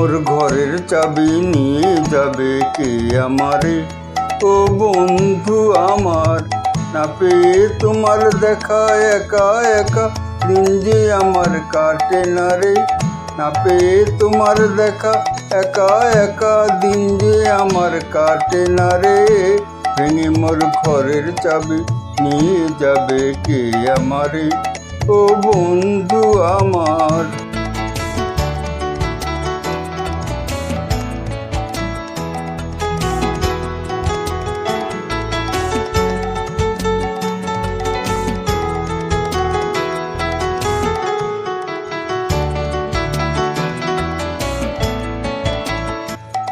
মোর ঘরের চাবি নিয়ে যাবে কে আমারে? ও বন্ধু আমার, না পেয়ে তোমার দেখা একা একা, দিন যে আমার কাটে না রে। না পেয়ে তোমার দেখা একা একা, দিন যে আমার কাটে না রে। ভেঙে মোর ঘরের চাবি নিয়ে যাবে কে আমারে? ও বন্ধু আমার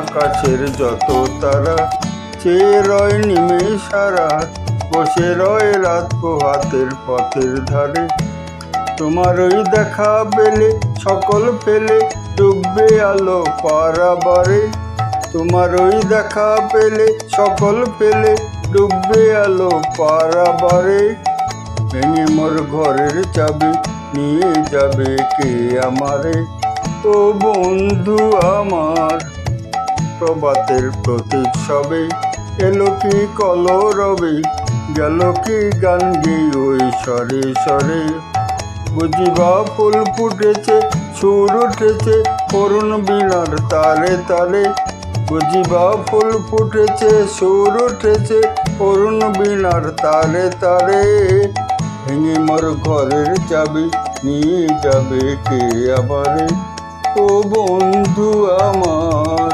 আকাশের যত তারা চেয়ে রয় নিমে সারা বসে রয় রাত পোহাতের পথের ধারে। তোমার ওই দেখা পেলে, সকল ফেলে ডুববে আলো পারাবারে। তোমার ওই দেখা পেলে, সকল ফেলে ডুববে আলো পারাবারে। ভেঙে মোর ঘরের চাবি, নিয়ে যাবে কে আমারে? ও বন্ধু আমার প্রভাতের প্রতীক সবে এলো কি কলরবে? গেল কি গান ওই সরে সরে। বুঝিবা ফুল ফুটেছে, সুর উঠেছে করুণ বিনার তারে তারে বুঝিবা ফুল ফুটেছে, সুর উঠেছে করুণ বিনার তারে তারে ভেঙে মোর ঘরের চাবি, নিয়ে যাবে কে আবারে? ও বন্ধু আমার